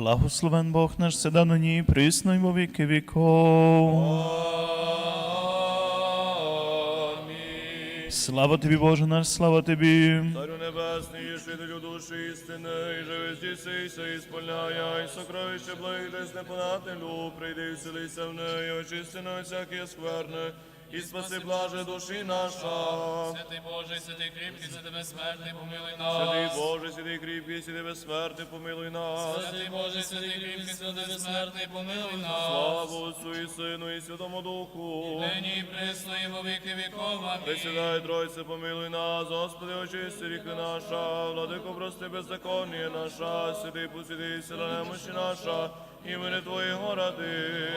Благословен Бог наш седа на ній, присно й во віки віков. Амінь. Слава тобі, Боже наш, слава тобі. Царю небесний, жителю душі істини, і живи здійсися, і сповняя, і сокровище благодесь непонатнелю, прийди вселися в неї, очисти на всякі скверни, і спаси блаже душі наша. Святий Боже, святий кріпкий, святий безсмертний, помилуй нас. Святий. Боже, святий кріпкий, святий безсмертний, помилуй нас. Святий Боже, святий кріпкий, святий безсмертний, помилуй нас. Слава Отцу і Сину, і Святому Духу. Нині і присно, і во віки віков. Амінь. Присідай, Тройце, помилуй нас, Господи, очисти ріки наша, владико, прости беззаконніє наша, святий посіди, сила немощі наша, імени Твоєго ради.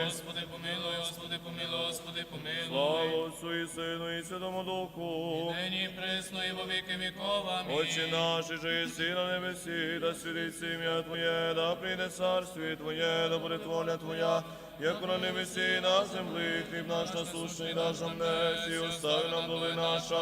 Господи, помилуй, Господи, помилуй, Господи, помилуй. Слава Отцу і Сину, і Святому Духу. Нині і присно, і во віки віков. Амінь. Отче наш, же єси на небесі, да святиться ім'я Твоє, да прийде царстві Твоє, да буде воля Твоя, як на небесі і на землі, хліб наш насущний даш нам днес, і остави нам доли наша,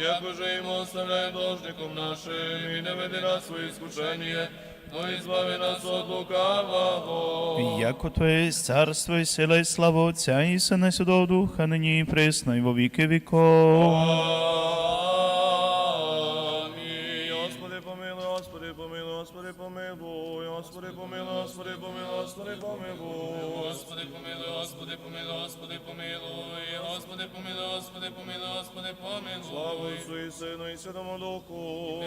як уже йому оставляє должником нашим, і не веди нас свої скушення, но і збави нас от лукавого. Яко Твоє є царство і сила і слава Отця і Сина і Святого Духа, нині і присно і во віки віков. Амінь. Господи, помилуй, Господи, помилуй, Господи, помилуй, Господи, помилуй, Господи, помилуй, Господи, помилуй. Господи, помилуй, Господи, помилуй, Господи, помилуй. Господи, помилуй, Господи, помилуй, Господи, Слава помилуй. Отцу і Сину і Святому Духу.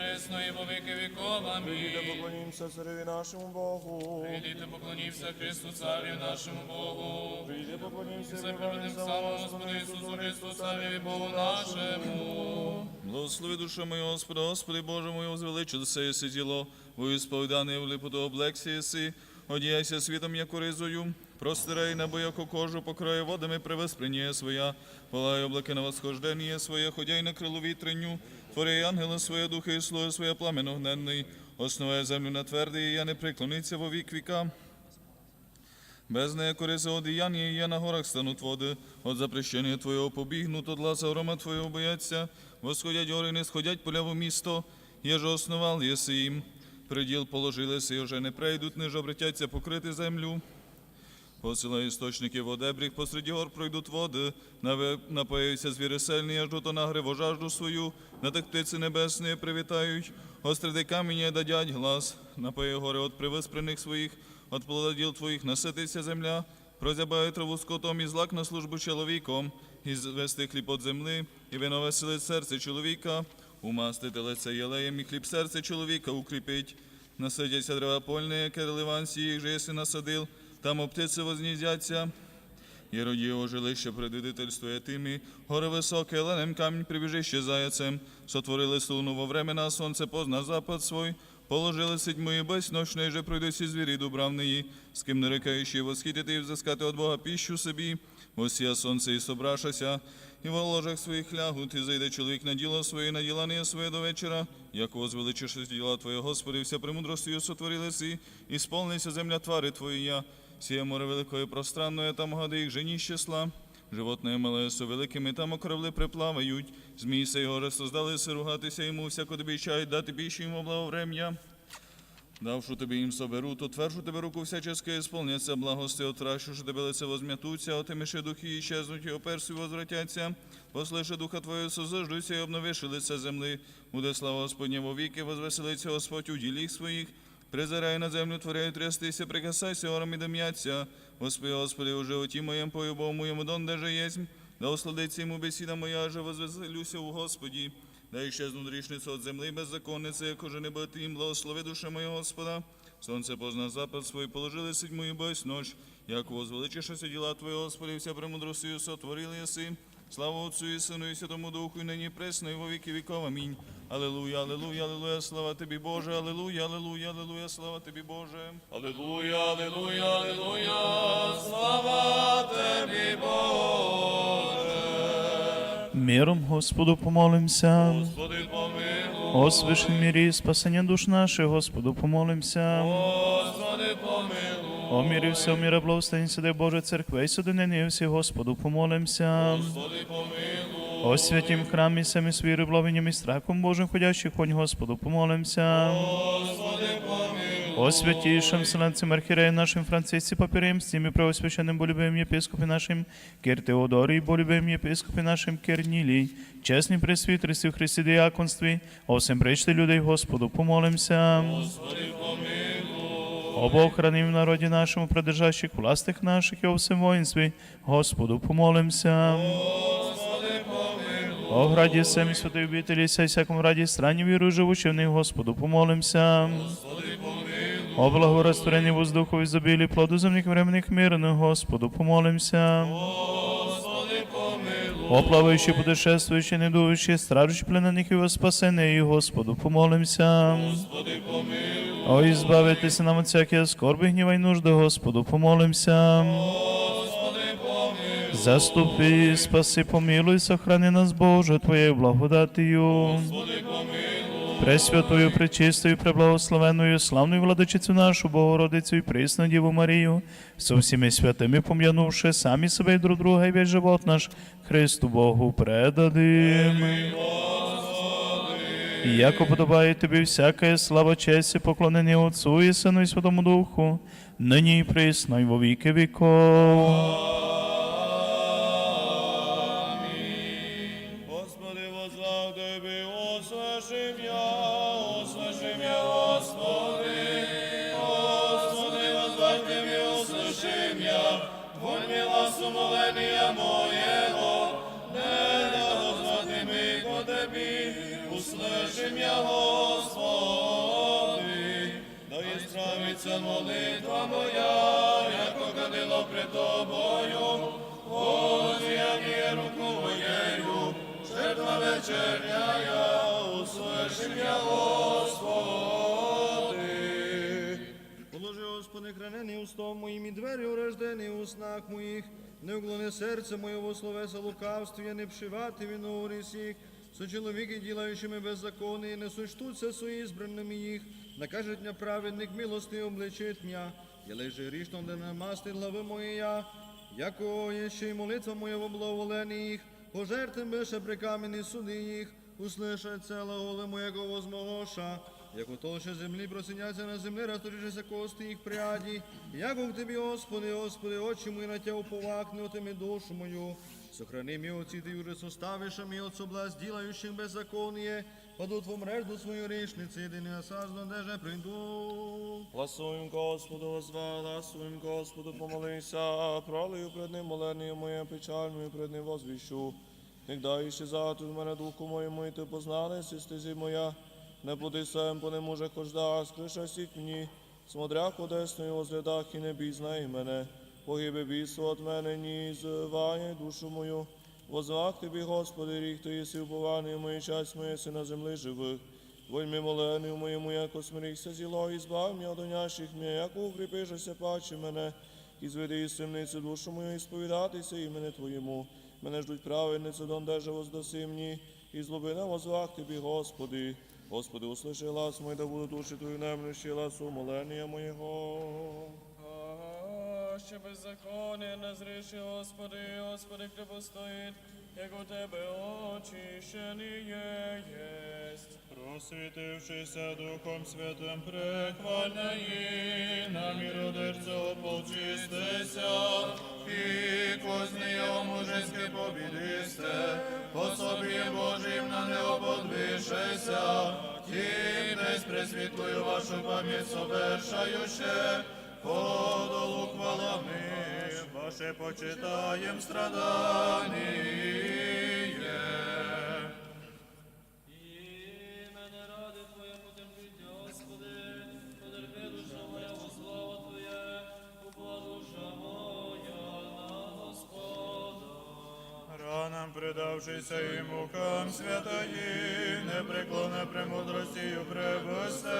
Нині і во віки віков. Прийдіте, Амінь. цареві нашому Богу. Прийдіте, поклонівся Христу Царю нашому Богу. Прийди, поклонімося Заправним самому Господу Ісусу Христу, Царю Богу нашому. Благослови душа моя, Господа, Господи Боже мой, возвеличилося єси діло, во сповідане в липоту облексі єси, одіяйся світом, як ризою, простирай небо, яко кожу, покрою водами привесприніє своя, полай облаки на восхождення своє, ходяй на крилу вітренню, твори ангела своє, духи і слуги своє пламено гненний, основає землю на твердий, я не преклониться во вік віка. Без неї кориса одіяння, і я на горах стануть води, от запрещення Твоєго побігнут, от ласа грома Твоєго бояться, восходять гори, не сходять поля в місто, є же основал, єси їм. Приділ положилися, і вже не прийдуть, не ж обретяться покрити землю. Посилай істочники в одебріх, посеред гор пройдуть води, напоються звіри сильні, аж до нагриво жажду свою, на тих птиці небесні привітають, остріди каміння дадять глас, напої гори от привиспрених своїх, от плододіл твоїх насититься земля, прозябає траву скотом і злак на службу чоловіком, і звести хліб от земли, і вино веселить серце чоловіка, умастити лице єлеєм, і хліб серце чоловіка укріпить. Насидяться дерева польне, яке ливанці їх же єси насадил, там оптиці возніздяться. І роді його жилище предвидительствує тими, гори високе, ленем камінь прибіжище заяцем, сотворили суну во времена, сонце позна запад свой, положили седьму і без ночної же пройде сі звірі дубравної, з ким не рекаючи восхитити і взискати от Бога піщу собі, осія сонце і собрашася, і во ложах своїх лягут, і зайде чоловік на діло своє, на ділання своє до вечора, як возвеличиш діла Твоє, Господи, вся премудростю сотворили си, і сповнися земля твари Твоя, Сіє море великое і пространное, там гади їх жені з числа. Животне мале со великими, там окровли приплавають. Змій сей горе создали се ругатися йому, всяко тобі чай, дати піщу йому благоврем'я. Давшу тобі їм соберу, то тверджу тебе руку всячески ісполняться, благости отращу, що тебе лице возм'ятуться, отимиши духи і щезнуть, і оперсу возвратяться. Послиши духа Твоє, созаждуйся і обновиши лице земли. Буде слава Господня во віки, возвеселиться Господь у діліх своїх. Призирай на землю, творяй трястися, прикасайся, орам і дом'яться. Господи, Господи, у животі моєм, по любому моєму, дон, де же єсмь. Да осладиться йому бесіда моя, же возвеселюся у Господі. Да іщезну грішницю от земли беззаконниці, як уже не бити їм, благослови душа моя Господа. Сонце позна запад свій, положили седьму і бось ночь. Як возвеличишися діла Твої, Господи, вся премудростю сотворили єси. Слава Отцю і Сину і Святому Духу, і нині пресно, і во віки віков. Амінь. Алілуя, алілуя, алілуя, слава Тобі, Боже, алілуя, алілуя, алілуя, слава Тобі, Боже. Аллилуйя, аллилуйя, аллилуйя, слава Тебі, Боже. Миром Господу помолимся. Господи, помилуй. О свишній мірі спасення душ наших, Господу помолимся. Господи, помилуй. Всього міра благословень сиди Боже церкви, і судинини всі, Господу помолимся. Господи, помилуй. О святім храмі самі свої рибlovенням і страхом Божим ходящих, конь Господу помолимся. Господи, помилуй. О святейшем Вселенцем Архиерея нашим Франциске Папиреем, с теми преосвященным болюбим епископе нашим Кир Теодоре и болюбим епископе нашим Кир Нилий, чесні пресвітерстві в Христі діяконстві, о всем пречти людей Господу, помолимся. О Бог, храни в народі нашому, придержащих властих наших і о всем воїнстві, Господу, помолимся. О граді семі святої обителі, сей всякому раді странні віру живучи в них, Господу, помолимся. О благорастворенні воздуху і забілі плоду земних временних мирних, Господу, помолимся. О плаваючи, путешествуючи, недуючи, стражучи пленених і воспасених, Господу, помолимся. О, избавитися нам от всякої скорби, гніва й нужди, Господу, помолимся. Заступи, спаси, помилуй, сохрани нас, Боже, Твоєю благодатію. Пресвятою, пречистою, преблагословенною, славною владичицю нашу, Богородицю і присну Діву Марію, со всіми святими пом'янувши самі себе і друг друга, і весь живот наш Христу Богу предадим. І яко подобає тобі всяка слава, честь і поклонення Отцу і Сину і Святому Духу, нині і присно, і во віки віков. Молитва моя, яко кадило пред Тобою, Воз'яні руку моєю, жертва вечерня я, услышим я, Господи. Положи, Господи, хранений устом моїм і двері урождені у снах моїх, не уклони серце моє во словеса лукавстві, не вшивати вину у рісіх, со чоловіки, ділаючими беззаконні, не сочтуться свої збраними їх, накажет мя праведник милости обличить мя, я лежи грішно, де не масти глави моя, яко є ще й молитва моя в їх, пожертвим беше при камені суди їх, услышать цела голе моєго возмогоша, як у толще землі просиняться на землі, розторжися кости їх пряді, як у Тебе, Господи, Господи, очі мої на Тя уповакни, отими душу мою. Сохрани уже составиш, а мій от соблазн, ділающих беззаконие, падут в мрежду свою рішниці, єдине осазно, де же прийду. Гласуем Господу, возвал, гласуем Господу, помолися, пролию пред ним моленію моє печаль мою пред ним возвіщу. Нігда іще зату в мене духу моєму, і ти познали, стезі моя, не буди сем, по нему же хожда, скриша сіть мені, смотрях одесною возглядах і не бізнай мене, погибе бісу от мене, ні зває душу мою. Возвах тобі, Господи, рік ти єси упований, мої часть моє си на землі живих. Вольми молению моєму, яко смирихся зіло, і збав от онящих мє, яко укріпишеся паче мене, і зведи із темниці душу мою, і сповідатися імене Твоєму. Мене ждуть праведниці, дондеже воздаси мені, і злоби на возвах Тобі, Господи. Господи, услыши глас мой, да буду душі Твою немлющі, глас умолення моєго. Ще беззаконие не зріши, Господи, Господи, хто постоїть, як у Тебе очищеніє єсть. Просвітившися Духом Святим, прихвальне і на міру дерця ополчистися, і козни його мужеське побідисте, по собі Божим на нього подвишеся, тим десь пресвітлою вашу пам'ять совершающе, подолу хвалами, ваше почитаєм страданіє. Предавшися і мукам святої, непреклонне премудростію пребусте,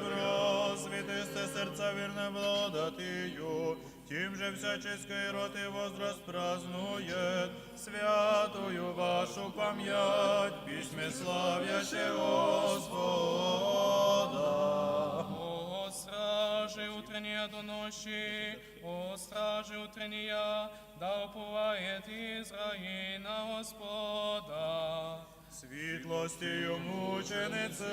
просвітисте серця вірне благодатію, тим же вся всяческой роти возраст празднує, святую вашу пам'ять, письме славяще Господа. О, стражи утреннія до ночі, о, стражи утреннія, да уповает Ізраїль на Господа. Світлостію мученице,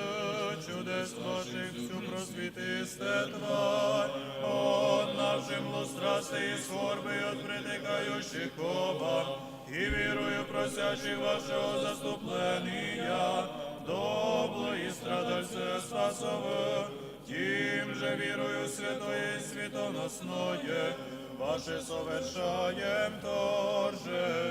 чудес ваших всю просвітисте тварь, от нашим лустрасти і скорби от притикаючих оба, і вірую просячих вашого заступлення, добло і страдальце спасове, тим же вірую святое і світоносное, ваше совершаєм торжество.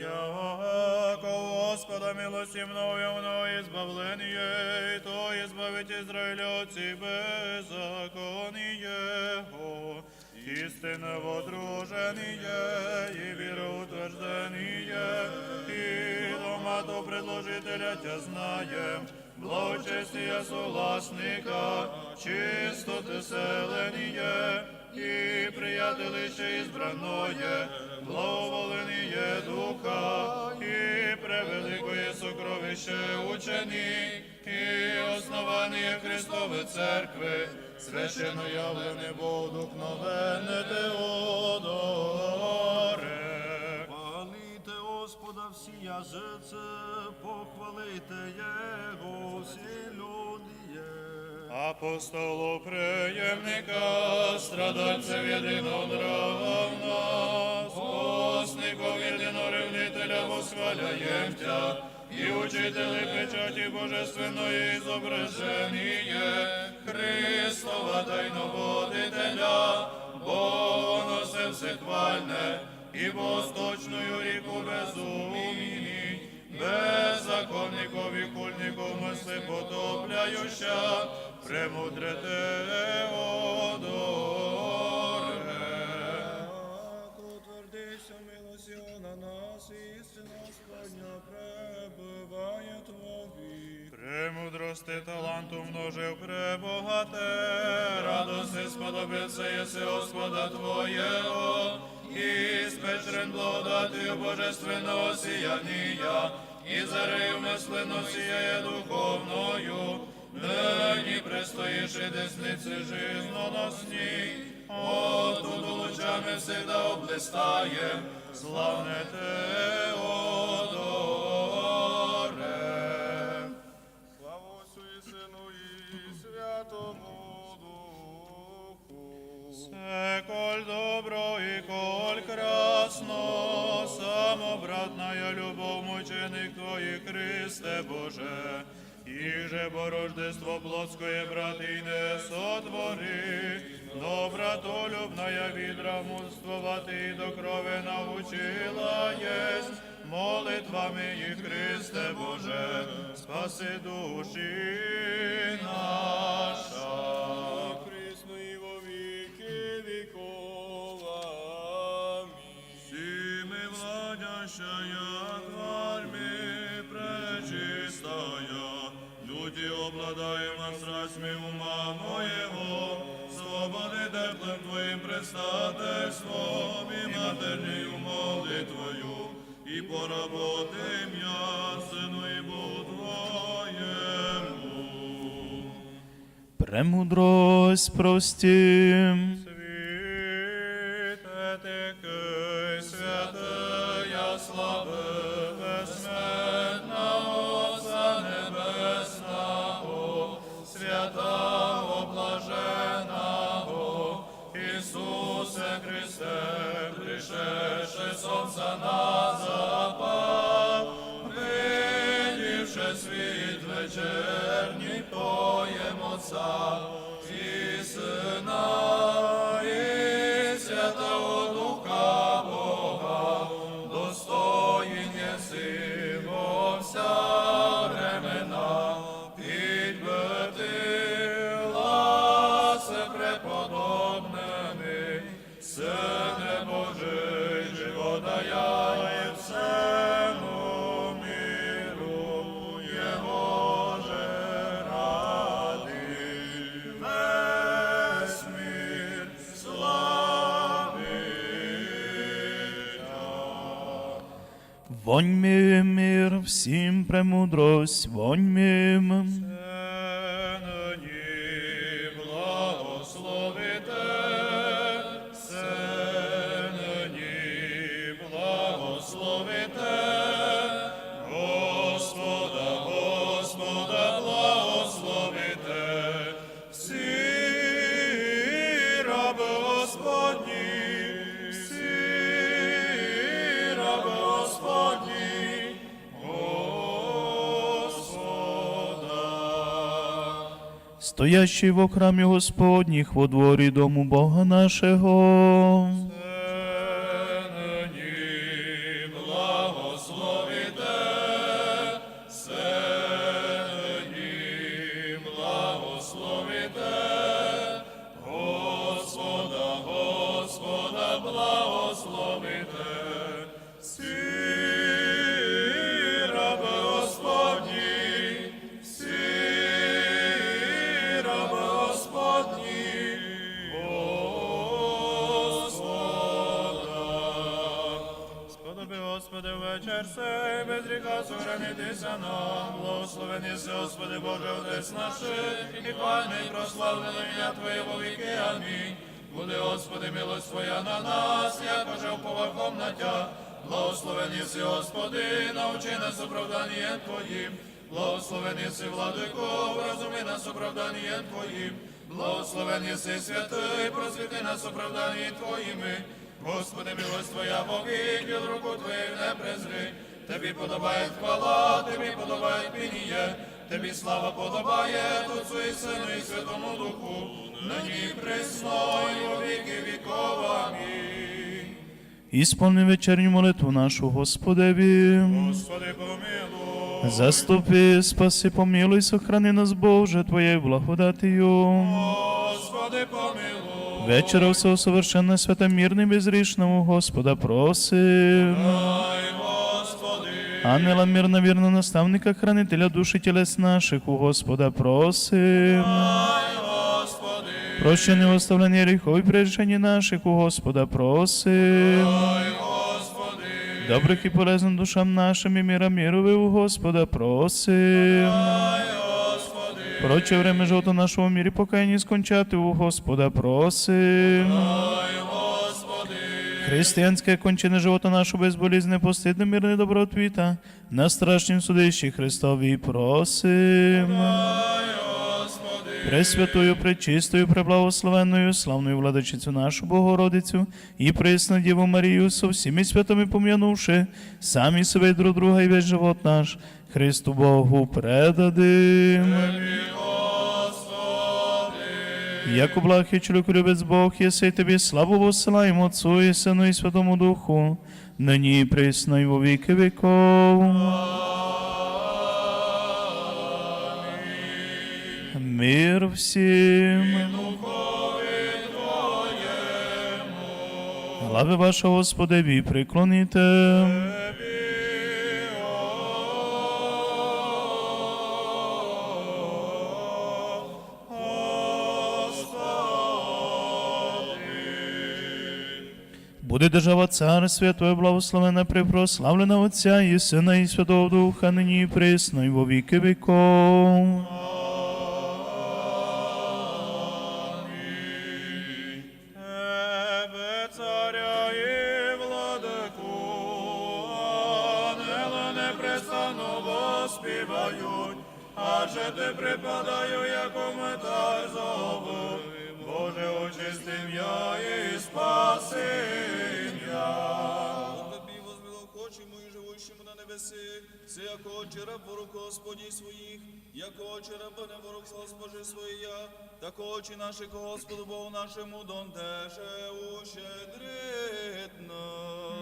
Яко Господа милості мною, мною избавление, то избавить Израиля от беззаконие Его, истинно водружение и вероутверждение, и дома то предложителя тя знаем, благочестия согласника, чистоты селения, и приятелище избранное, благоволение духа, и превеликое сокровище ученик, и основание Христовой Церкви, священно явлене водухновенне Теодоре. Господа всі похвалите Його всі люди. Апостолу преємника, страдальцев в нас, постников єдиноревнителя восхваляєм Тя, і учителі печаті божественної зображення, Христова тайноводителя, бо воно все всехвальне, і восточною ріку безумні, беззаконников і кульников мисли потопляюща, премудре Теодоре. Утвердися милості на нас, істина Господня пребыває Твої. Премудрости таланту множив пребогате, радости сподобиться єси Господа Твоєго, і спечрен божественного сіянія, і зарею мислено сіяє духовною, нині престоїш і десниці жизноносні, отут лучами всегда облистає, славне Теодоре. Слава Отцю і Сину і Святому Духу. Все, самобратная любов мученик Твоих, Христе Боже, и же бо рождество плотское, брат, и не сотвори, добротолюбная відра мудствовати до крови научила єсть, молитвами і Христе Боже, спаси душі наша. Твоим предстательством і матернею молитвою, і поработи я, сину і Твоєму. Премудрость простим. Вонь мим, мир, всім премудрость, вонь мим. Стоящий во храмі Господніх во дворі дому Бога нашого. Нині благословите, без гріха сохранитися нам. Благословений си, Господи Боже, Отець наших, і хвальне і прославлене ім'я Твоє во віки. Амінь. Буде, Господи, милость Твоя на нас, як уже повахом на Тя. Благословений си, Господи, научи нас оправданням Твоїм. Благословений си, Владико, вразуми нас оправданням Твоїм. Благословений си, святий, просвіти нас оправданням Твоїми. Господи, милость Твоя повік, від руку Твоєю не презри. Тобі подобає хвала, тобі подобає пініє, тобі слава подобає Отцу і Сину і Святому Духу, нині присно, і во віки віков. Амінь. Ісполни вечерню молитву нашу Господеві. Господи, помилуй. Заступи, спаси, помилуй, сохрани нас, Боже, Твоєю благодатію. Господи, помилуй. Вечера всього совершенно свята мирним безрішному Господа просим. Ангела мирно вірно наставника, хранителя душі тілес наших у Господа просим. Прощення оставлення гріхов і прирішення наших у Господа просим. Добрих і полезних душам нашим і міра мірови у Господа просим. Проче время жовто нашого мірі покаянні скончати у Господа просим. Християнське кончене живота нашу безболізне, постидне, мирне добротвіта, на страшнім судищі Христові просим. Пресвятою, пречистою, преблагословенною, славною владичицю нашу Богородицю і пресну Діву Марію со всіми святами пом'янувши, самі себе друг друга і весь живот наш, Христу Богу предадим. Яко благ і чоловік любець Бог, єси тобі славу посилаємо Отцу і Сину і Святому Духу, нині присно і во віки віков. Мир всім. Глави ваша Господеві приклоніте. Буде держава царствя Твоє благословена, припрославлена Отця і Сина і Святого Духа, нині і присно, і во віки віков. Воспівають, адже ти припадаю, як металь зову. Боже, очисти м'я і спаси м'я. Тобі возвело очі мої живущому на небеси, все як очі раб ворог Господі своїх, як очі раба не ворог Госпожи своя, так очі наші Господу Богу нашому донтеже ущедритно.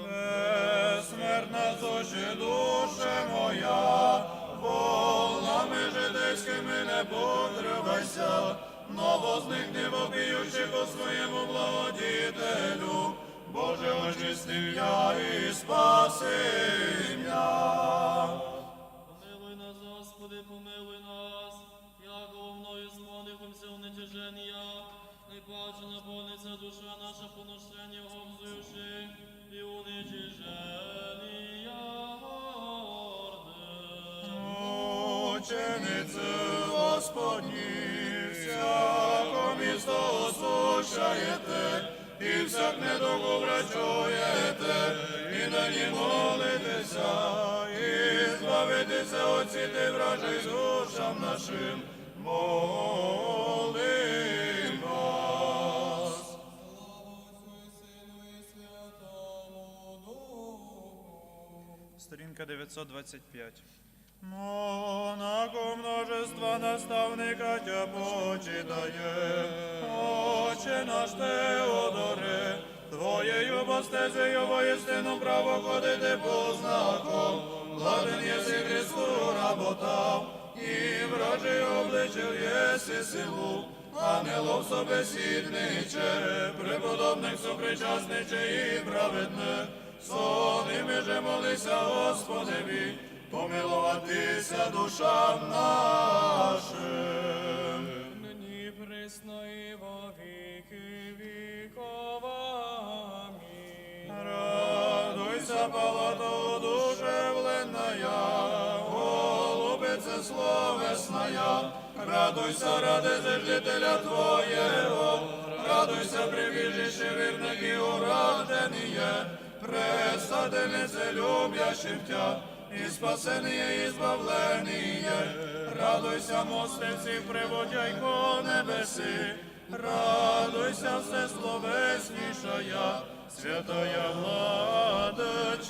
Безсмертна зоші душе моя, волнами житейськими не потривайся, но возникни вопіючих у своєму благодітелю, Боже, очисти я і спаси м'я. Помилуй нас, Господи, помилуй нас, яко мною склонихомся в нетяження, найпаче наповниться душа наша поношення, обзуючи і уничиження горде. Учениці Господні, всяко і всяк недугу врачуєте, і на ній молитеся, і збавитися вражий душам нашим. Молим вас. Сторінка 925. Но на множество наставника тя почитає. Отче наш Теодоре, Твоєю постезею воістину право ходити по знаком, ладен єси Христу работав, і вражий обличив єси силу, ангелов собесідниче, преподобних сопричасниче і праведне, соними же молися Господеві, помилуватися душам нашим. Нині присно і во віки віков. Амінь. Радуйся, палато душевленная, голубице словесная, радуйся, ради жителя Твоєго, радуйся, прибіжище вірних і уражденіє, пресаденице любящим Тя, і спасеніє, і збавленіє, радуйся, мостиці, приводяй приводяйко небеси, радуйся, все словеснішая, святая владичице.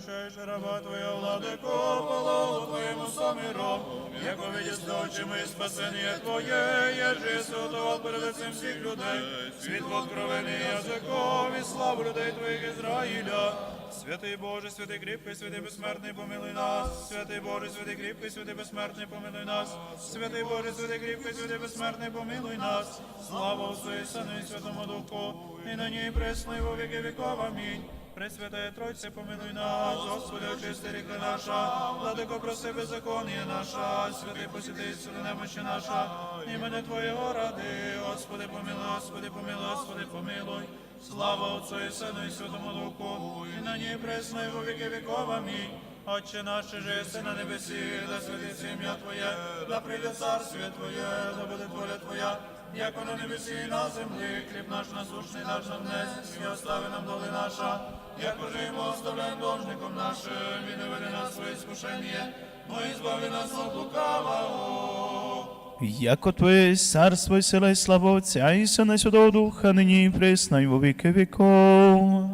Відпущаєш раба Твоя владико, полову Твоєму самиром, яко видість очима і спасення Твоє, єжи святого перед лицем всіх людей, світло откровений язиком і славу людей Твоїх Ізраїля. Святий Боже, святий кріпкий, святий безсмертний, помилуй нас. Святий Боже, святий кріпкий, святий безсмертний, помилуй нас. Святий Боже, святий кріпкий, святий безсмертний, помилуй нас. Слава Отцу і Сину і Святому Духу, і на ній пресно, і во віки віков. Амінь. Пресвятая Тройце, помилуй нас, Господи, очисти ріки наша, владико, проси беззаконня наша, святий посіти, сили немощі наша, імени Твоєго ради, Господи, помилуй, Господи, помилуй, Господи, помилуй. Слава Отцу і Сину і Святому Духу, і на ній пресно, і во віки віков. Амінь. Отче наш, же на небесі, да святиться ім'я Твоє, да прийде царствіє Твоє, да буде воля Твоя, як на небесі на землі, хліб наш насущний даш нам днес, і остави нам доли наша, як божимо, йому оставляємо должником нашим, і не веди нас в своє скушення, но избави збави нас от лукавого. Яко Твоє царство і сила і слава Отця і Сина і Святого Духа, нині і присно, і во віки віков.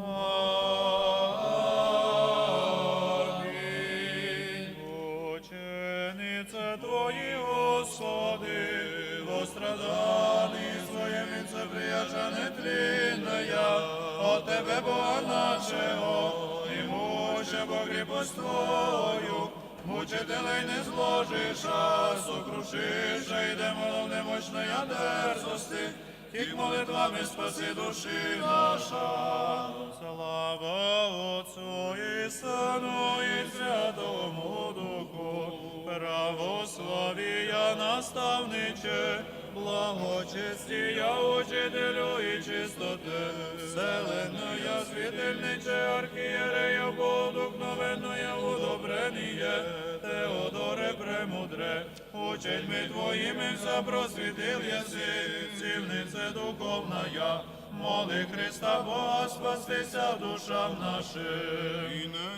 Тебе, Бога нашого, і муче Бо кріпость Твою, мучителей не зложиш, а сокрушиш, а й демонов немощної дерзости, тих молитвами спаси душі наша. Слава Отцу і Сину і Святому Духу, православія наставниче, благочестія учителю і чистоти, вселенная світильниче, архієрея подухновенноя удобреніє, Теодоре премудре, ученьми твоїми вся просвітил єси, цівнице духовная, моли Христа Бога спастися душам нашим.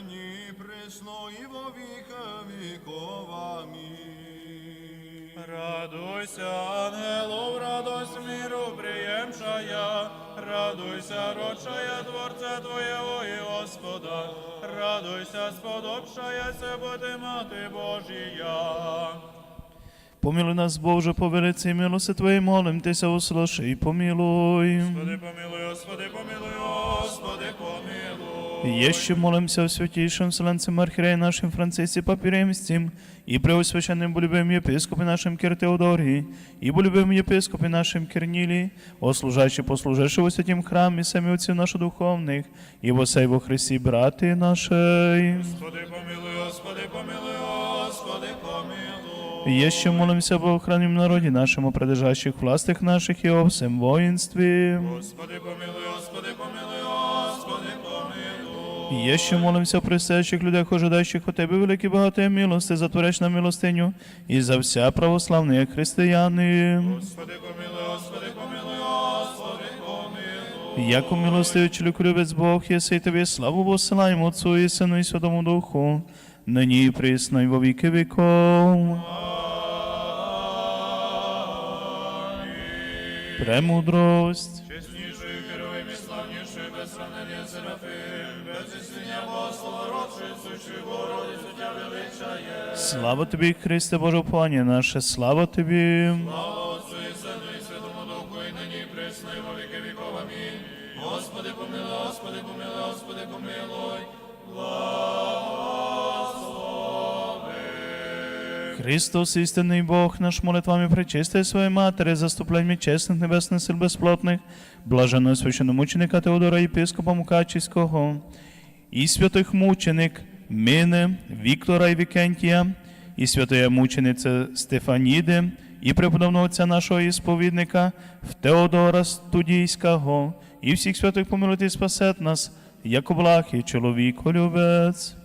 Радуйся, ангелов, радость миру приємшая, радуйся, родшая Творця Твоєго і Господа, радуйся, сподобшаяся, бути мати Божія. Помилуй нас, Боже, по велиці милости Твоєї, молим Тися, услыши. Господи, помилуй, Господи, помилуй, Господи, помилуй. Еще молимся о святейшем Вселенцем Архиерея нашим Франциске Папе Римским, и преосвященным болюбим епископе нашим Кир Теодории, и болюбим епископе нашим Кирнилии, о служащий послужившего во святім храмі, самі отців наших духовних, і во сей во Христі брати наші. Господи, помилуй, Господи, помилуй, Господи, помилуй. Еще молимся об охраннім народі нашому, придержащих властях наших і о всем помилуй, Господи, помилуй, Господи, помилуй. Є ще молимося при стоячих людях, ожидаючих у Тебе великі багатої милости, затворяч на милостиню і за вся православні християни. Господи, помилуй, Господи, помилуй, Господи, помилуй. Яко милостивий любець Бог, єси й Тобі славу посилаємо Отцу і Сину і Святому Духу, нині і присно, і во віки віков. Премудрость. Слава тобі, Христе Боже, пані наше, слава тобі. Слава Отцу і Сину і Святому Духу, і нині, і во віки віков. Амінь. Господи, помилуй, Господи, помилуй, Господи, помилуй. Христос, істинний Бог, наш молитвами причисти своєї матері, заступленнями чесних небесних сил безплотних, блаженного священномученика Теодора Єпископа Мукачівського, і святих мученик Мини, Віктора і Вікентія, і святої мучениці Стефаніди, і преподобного отця нашого ісповідника Теодора Студійського, і всіх святих помилуйте і спасет нас, як облахи, чоловік, любець.